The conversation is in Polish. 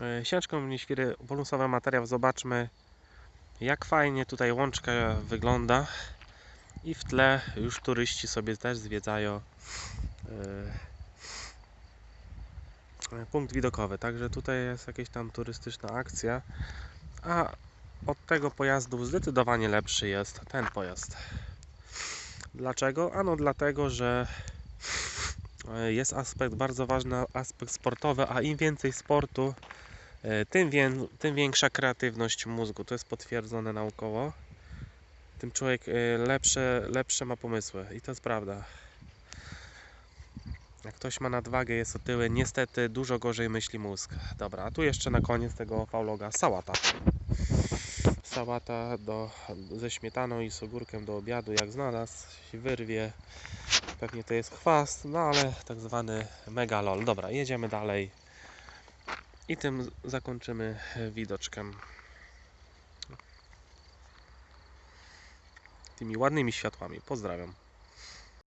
E, Sieczką mnie świry bonusowy materiał. Zobaczmy jak fajnie tutaj łączka wygląda. I w tle już turyści sobie też zwiedzają e, e, punkt widokowy. Także tutaj jest jakaś tam turystyczna akcja. A od tego pojazdu zdecydowanie lepszy jest ten pojazd. Dlaczego? Ano dlatego, że jest aspekt bardzo ważny, aspekt sportowy, a im więcej sportu, e, tym, tym większa kreatywność mózgu. To jest potwierdzone naukowo. Tym człowiek e, lepsze, lepsze ma pomysły i to jest prawda. Jak ktoś ma nadwagę, jest otyły, niestety dużo gorzej myśli mózg. Dobra, a tu jeszcze na koniec tego fauloga sałata. Sałata do, ze śmietaną i z ogórkiem do obiadu, jak znalazł, się wyrwie. Pewnie to jest chwast, no ale tak zwany megalol. Dobra, jedziemy dalej. I tym zakończymy widoczkiem. Tymi ładnymi światłami. Pozdrawiam.